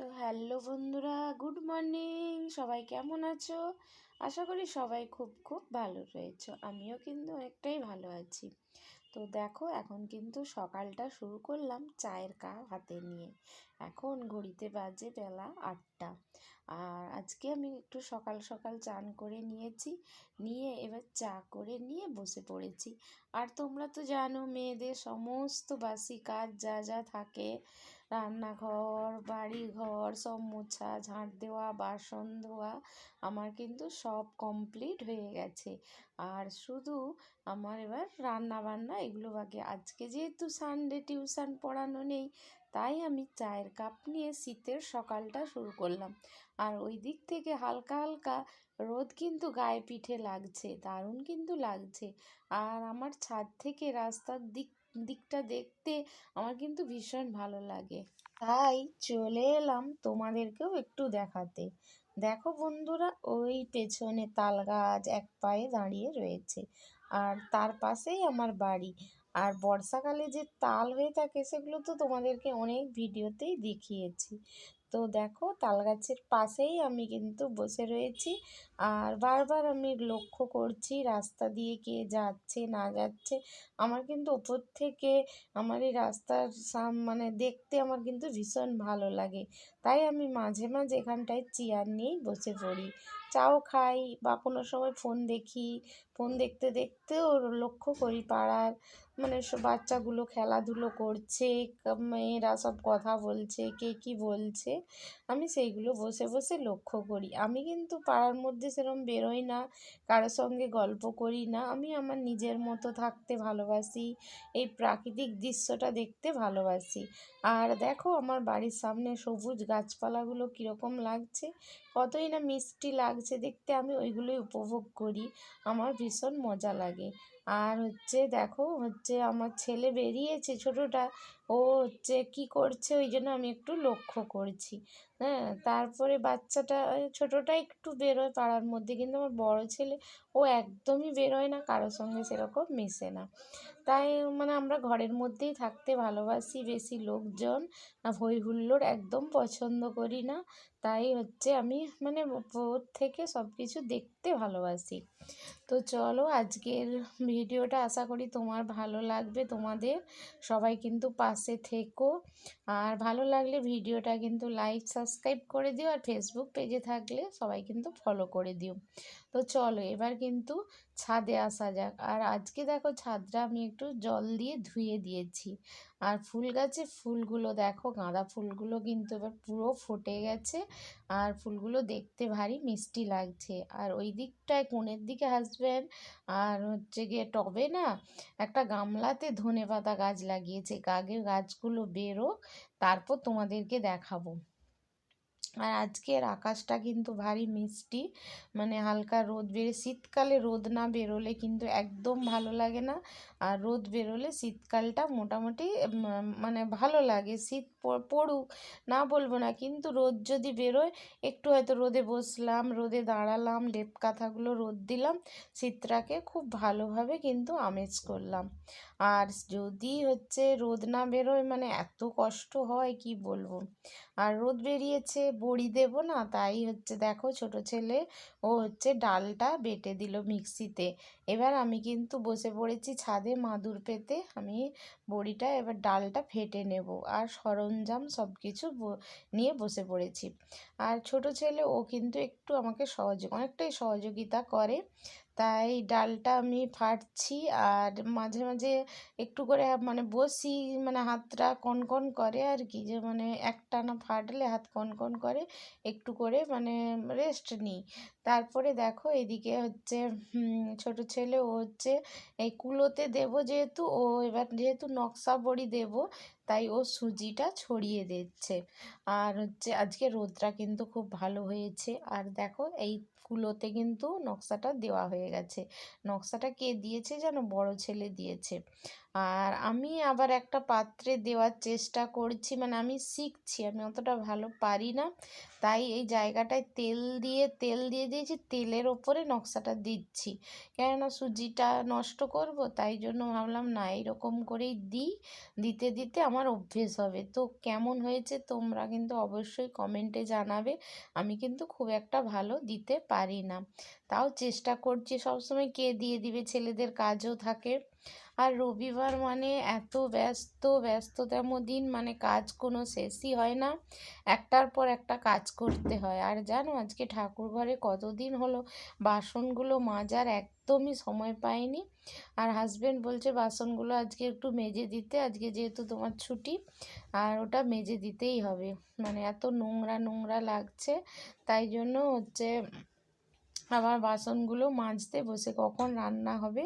তো হ্যালো বন্ধুরা, good morning. সবাই কেমন আছো? আশা করি সবাই খুব খুব ভালো রয়েছো। আমিও কিন্তু অনেকটাই ভালো আছি। তো দেখো, এখন কিন্তু সকালটা শুরু করলাম চায়ের কাপ হাতে নিয়ে। এখন ঘড়িতে বাজে বেলা আটটা। আর আজকে আমি একটু সকাল সকাল চান করে নিয়েছি। নিয়ে এবার চা করে নিয়ে বসে পড়েছি। আর তোমরা তো জানো, মেয়েদের সমস্ত বাসি কাজ যা যা থাকে। রান্নাঘর, বাড়িঘর, সব মোছা, ঝাঁট দেওয়া, বাসন ধোয়া, আমার কিন্তু সব কমপ্লিট হয়ে গেছে। আর শুধু আমার এবার রান্না বান্না এগুলো বাকি। আজকে যেহেতু সানডে টিউশন পড়ানো নেই, তাই আমি চায়ের কাপ নিয়ে শীতের সকালটা শুরু করলাম। আর ওই দিক থেকে হালকা হালকা রোদ কিন্তু গায়ে পিঠে লাগছে, দারুণ কিন্তু লাগছে। আর আমার ছাদ থেকে রাস্তার দিক দিকটা দেখতে আমার কিন্তু ভীষণ ভালো লাগে। তাই চলে এলাম তোমাদেরকেও একটু দেখাতে। দেখো বন্ধুরা, ওই পেছনে তাল গাছ এক পায়ে দাঁড়িয়ে রয়েছে আর তার পাশেই আমার বাড়ি। আর বর্ষাকালে যে তাল হয়ে থাকে সেগুলো তো তোমাদেরকে অনেক ভিডিওতেই দেখিয়েছি। তো দেখো তাল গাছের পাশেই আমি কিন্তু বসে রয়েছি। আর বারবার আমি লক্ষ্য করছি রাস্তা দিয়ে কে যাচ্ছে, না যাচ্ছে। আমার কিন্তু ওপর থেকে আমার এই রাস্তার সাম মানে দেখতে আমার কিন্তু ভীষণ ভালো লাগে। তাই আমি মাঝে মাঝে এখানটায় চেয়ার নিয়েই বসে পড়ি। চাও খাই বা কোনো সময় ফোন দেখি। ফোন দেখতে দেখতেও লক্ষ্য করি পাড়ার। মানে সব বাচ্চাগুলো খেলাধুলো করছে মেয়েরা সব কথা বলছে, কে কী বলছে, আমি সেইগুলো বসে বসে লক্ষ্য করি। আমি কিন্তু পাড়ার মধ্যে সেরকম বেরোই না, কারোর সঙ্গে গল্প করি না, আমি আমার নিজের মতো থাকতে ভালোবাসি, এই প্রাকৃতিক দৃশ্যটা দেখতে ভালোবাসি। আর দেখো আমার বাড়ির সামনে সবুজ গাছপালাগুলো কীরকম লাগছে, কতই না মিষ্টি লাগছে দেখতে, আমি ওইগুলোই উপভোগ করি, আমার ভীষণ মজা লাগে। আর হচ্ছে দেখো হচ্ছে আমার ছেলে বেরিয়েছে ছোটোটা ও হচ্ছে কী করছে ওই জন্য আমি একটু লক্ষ্য করছি। হ্যাঁ তারপরে বাচ্চাটা ছোটোটা একটু বেরোয় পাড়ার মধ্যে, কিন্তু আমার বড় ছেলে, ও একদমই বেরোয় না, কারোর সঙ্গে সেরকম মেশে না। তাই মানে আমরা ঘরের মধ্যেই থাকতে ভালোবাসি বেশি লোকজন হই হুল্লোড় একদম পছন্দ করি না। তাই হচ্ছে আমি মানে ওর থেকে সব কিছু দেখতে ভালোবাসি। তো চলো আজকের ভিডিওটা আশা করি তোমার ভালো লাগবে, তোমাদের সবাই কিন্তু পাশে থেকো। আর ভালো লাগলে ভিডিওটা কিন্তু লাইক, সাবস্ক্রাইব করে দিও। আর ফেসবুক পেজে থাকলে সবাই কিন্তু ফলো করে দিও। তো চলো এবার কিন্তু ছাদে আসা যাক। আর আজকে দেখো ছাদটা আমি একটু জল দিয়ে ধুয়ে দিয়েছি। আর ফুল গাছে ফুলগুলো দেখো, গাঁদা ফুলগুলো কিন্তু এবার পুরো ফুটে গেছে। আর ফুলগুলো দেখতে ভারী মিষ্টি লাগছে। আর ওই দিকটায় কোণের দিকে হাসবেন, আর হচ্ছে গিয়ে টবে না একটা গামলাতে ধনে পাতা গাছ লাগিয়েছে। আগে গাছগুলো বেরোক, তারপর তোমাদেরকে দেখাবো। আর আজকের আকাশটা কিন্তু ভারী মিষ্টি। মানে হালকা রোদ বেরে শীতকালে রোদ না বেরোলে কিন্তু একদম ভালো লাগে না। আর রোদ বেরোলে শীতকালটা মোটামুটি মানে ভালো লাগে। শীত পড়ুক, না বলব না। কিন্তু রোদ যদি বেরোয়, একটু হয়তো রোদে বসলাম, রোদে দাঁড়ালাম, লেপ কাঁথাগুলো রোদ দিলাম শীতটাকে খুব ভালোভাবে কিন্তু আমেজ করলাম। আর যদি হচ্ছে রোদ না বেরোয় মানে এত কষ্ট হয়, কি বলব? আর রোদ বেরিয়েছে, বড়ি দেব না, তাই হচ্ছে দেখো ছোট ছেলে, ও হচ্ছে ডালটা বেটে দিল মিক্সিতে। এবার আমি কিন্তু বসে পড়েছি ছাদে মাদুর পেতে, আমি বড়িটা এবার ডালটা ফেটে নেব। আর সরঞ্জাম সব কিছু নিয়ে বসে পড়েছি। আর ছোট ছেলে ও কিন্তু একটু আমাকে সহযোগ, অনেকটাই সহযোগিতা করে। তাই ডালটা আমি ফাটছি আর মাঝে মাঝে একটু করে মানে বসি মানে হাতটা কনকন করে আর কি, যে মানে একটানা ফাটলে হাত কনকন করে একটু করে মানে রেস্ট নিই। তারপরে দেখো এদিকে হচ্ছে ছোট ছেলে ও হচ্ছে এই কুলোতে দেবো যেহেতু, ও এবার যেহেতু নকশা বড়ি দেবো, তাই ও সুজিটা ছড়িয়ে দিচ্ছে। আর হচ্ছে আজকে রোদটা কিন্তু খুব ভালো হয়েছে। আর দেখো এই কুলোতে কিন্তু নকশাটা দেওয়া হয়ে গেছে। নকশাটা কে দিয়েছে যেন বড় ছেলে দিয়েছে? আর আমি আবার একটা পাত্রে দেওয়ার চেষ্টা করছি মানে আমি শিখছি, আমি অতটা ভালো পারি না। তাই এই জায়গাটায় তেল দিয়ে তেল দিয়ে দিয়েছি, তেলের ওপরে নকশাটা দিচ্ছি। কেননা সুজিটা নষ্ট করব, তাই জন্য ভাবলাম, না, এরকম করেই দিই। দিতে দিতে আমার অভ্যেস হবে। তো কেমন হয়েছে তোমরা কিন্তু অবশ্যই কমেন্টে জানাবে। আমি কিন্তু খুব একটা ভালো দিতে পারি না। তাও চেষ্টা করছি, সবসময় কে দিয়ে দিবে? ছেলেদের কাজও থাকে। আর রবিবার মানে এত ব্যস্ত, ব্যস্ততম দিন মানে কাজ কোনো শেষই হয় না। একটার পর একটা কাজ করতে হয়। আর জানো, আজকে ঠাকুর ঘরে কতদিন হলো? বাসনগুলো মাজার একদমই সময় পাইনি। আর হাজব্যান্ড বলছে, বাসনগুলো আজকে একটু মেজে দিতে। আজকে যেহেতু তোমার ছুটি, আর ওটা মেজে দিতেই হবে। মানে এত নোংরা নোংরা লাগছে। তাই জন্য হচ্ছে আবার বাসনগুলো মাজতে বসে কখন রান্না হবে?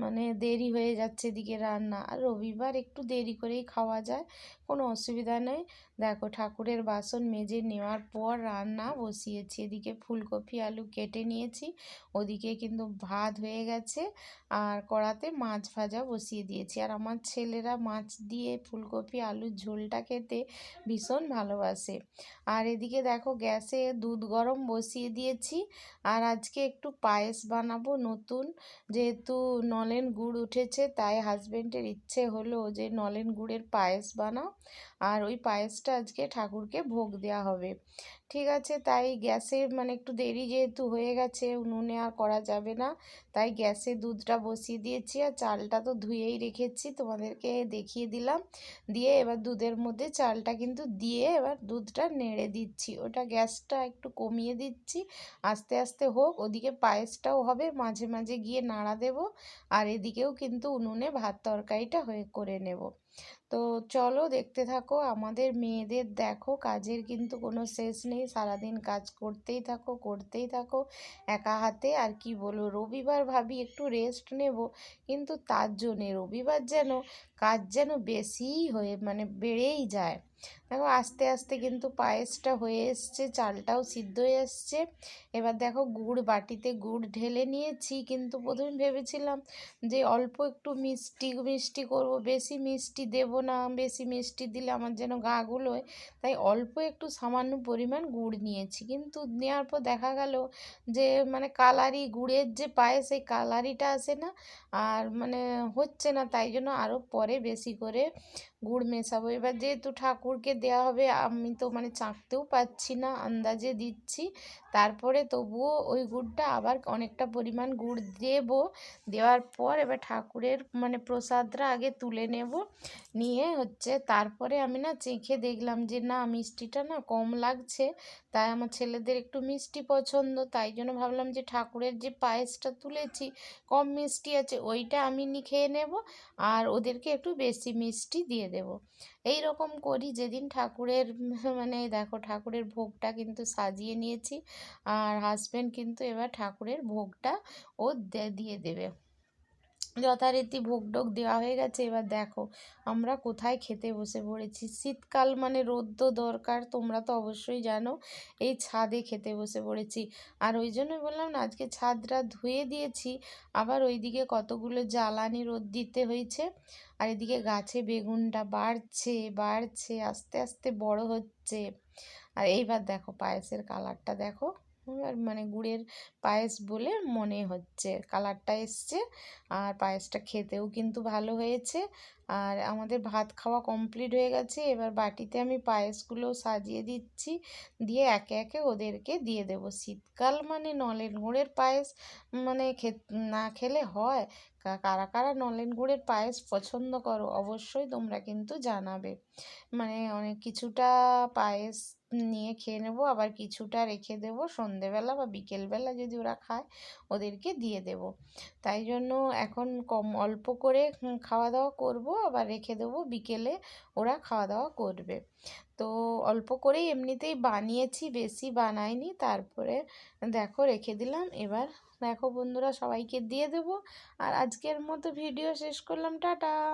মানে দেরি হয়ে যাচ্ছে এদিকে রান্না। আর রবিবার একটু দেরি করেই খাওয়া যায়, কোনো অসুবিধা নেই। দেখো ঠাকুরের বাসন মেজে নেওয়ার পর রান্না বসিয়েছি। এদিকে ফুলকপি, আলু কেটে নিয়েছি, ওদিকে কিন্তু ভাত হয়ে গেছে। আর কড়াতে মাছ ভাজা বসিয়ে দিয়েছি। আর আমার ছেলেরা মাছ দিয়ে ফুলকপি আলুর ঝোলটা খেতে ভীষণ ভালোবাসে। আর এদিকে দেখো গ্যাসে দুধ গরম বসিয়ে দিয়েছি। আর আজকে একটু পায়েস বানাবো নতুন। যেহেতু নলেন গুড় উঠেছে, তাই হাজব্যান্ডের ইচ্ছে হলো যে নলেন গুড়ের পায়েস বানাও। আর ওই পায়েসটা আজকে ঠাকুরকে ভোগ দেওয়া হবে। ঠিক আছে, তাই গ্যাসে মানে একটু দেরি যেহেতু হয়ে গেছে, উনুনে আর করা যাবে না। তাই গ্যাসে দুধটা বসিয়ে দিয়েছি আর চালটা তো ধুয়েই রেখেছি, তোমাদেরকে দেখিয়ে দিলাম। দিয়ে এবার দুধের মধ্যে চালটা কিন্তু দিয়ে এবার দুধটা নেড়ে দিচ্ছি। ওটা গ্যাসটা একটু কমিয়ে দিচ্ছি। আস্তে আস্তে হোক ওদিকে পায়েসটাও হবে, মাঝে মাঝে গিয়ে নাড়া দেব, আর এদিকেও কিন্তু উনুনে ভাত তরকারিটা হয়ে করে নেব। তো চলো দেখতে থাকো, আমাদের মেয়েদের দেখো, কাজের কিন্তু কোনো শেষ নেই, সারাদিন কাজ করতেই থাকো করতেই থাকো, একা হাতে আর কি বলো রবিবার ভাবি একটু রেস্ট নেব, কিন্তু তার জন্যে রবিবার যেন কাজ যেন বেশিই হয়ে মানে বেড়েই যায়। দেখো আস্তে আস্তে কিন্তু পায়েসটা হয়ে এসছে, চালটাও সিদ্ধ হয়ে এসছে এবার দেখো গুড়, বাটিতে গুড় ঢেলে নিয়েছি, কিন্তু প্রথমে ভেবেছিলাম যে অল্প একটু মিষ্টি মিষ্টি করব, বেশি মিষ্টি দেব না, বেশি মিষ্টি দিলে আমার যেন গা গুলোয় তাই অল্প একটু সামান্য পরিমাণ গুড় নিয়েছি। কিন্তু নেওয়ার পর দেখা গেল যে মানে কালারি, গুড়ের যে পায়ে সেই কালারিটা আসে না। আর মানে হচ্ছে না, তাই জন্য আরও পরে বেশি করে গুড় মেশাবো। এবার যেহেতু ঠাকুরকে দেওয়া হবে, আমি তো মানে চাঁকতেও পাচ্ছি না, আন্দাজে দিচ্ছি। তারপরে তবুও ওই গুড়টা আবার অনেকটা পরিমাণ গুড় দেব। দেওয়ার পর এবার ঠাকুরের মানে প্রসাদটা আগে তুলে নেব। নিয়ে হচ্ছে তারপরে আমি না চেখে দেখলাম যে না, মিষ্টিটা না কম লাগছে। তাই আমার ছেলেদের একটু মিষ্টি পছন্দ। তাই জন্য ভাবলাম যে ঠাকুরের যে পায়েসটা তুলেছি, কম মিষ্টি আছে, ওইটা আমি নি খেয়ে নেব। আর ওদেরকে একটু বেশি মিষ্টি দিয়ে দেব। এই রকম করি যেদিন ঠাকুরের মানে দেখো ঠাকুরের ভোগটা কিন্তু সাজিয়ে নিয়েছি, আর হাজব্যান্ড কিন্তু এবার ঠাকুরের ভোগটা ও দিয়ে দেবে। যথারীতি ভোগ টোগ দেওয়া হয়ে গেছে। এবার দেখো, আমরা কোথায় খেতে বসে পড়েছি? শীতকাল মানে রোদ্দ দরকার, তোমরা তো অবশ্যই জানো, এই ছাদে খেতে বসে পড়েছি। আর ওই জন্যই বললাম না, আজকে ছাদটা ধুয়ে দিয়েছি, আবার ওইদিকে কতগুলো জ্বালানি রোদ দিতে হয়েছে, আর এদিকে গাছে বেগুনটা বাড়ছে বাড়ছে, আস্তে আস্তে বড় হচ্ছে। আর এইবার দেখো, পায়েসের কালারটা দেখো। আর মানে গুড়ের পায়েস বলে মনে হচ্ছে। কালারটা এসছে আর পায়েসটা খেতেও কিন্তু ভালো হয়েছে। আর আমাদের ভাত খাওয়া কমপ্লিট হয়ে গেছে। এবার বাটিতে আমি পায়েসগুলো সাজিয়ে দিচ্ছি। দিয়ে একে একে ওদেরকে দিয়ে দেবো। শীতকাল মানে নলেন গুড়ের পায়েস মানে না খেলে হয়। কারা কারা নলেন গুড়ের পায়েস পছন্দ করো অবশ্যই তোমরা কিন্তু জানাবে। মানে অনেক কিছুটা পায়েস নিয়ে খেয়ে নেব, আবার কিছুটা রেখে দেবো। সন্ধেবেলা বা বিকেলবেলা যদি ওরা খায়, ওদেরকে দিয়ে দেব। তাই জন্য এখন কম অল্প করে খাওয়া দাওয়া করব, আবার রেখে দেবো। বিকেলে ওরা খাওয়া দাওয়া করবে। তো অল্প করেই এমনিতেই বানিয়েছি, বেশি বানাইনি। তারপরে দেখো, রেখে দিলাম। এবার দেখো বন্ধুরা, সবাইকে দিয়ে দেবো। আর আজকের মতো ভিডিও শেষ করলাম। টাটা!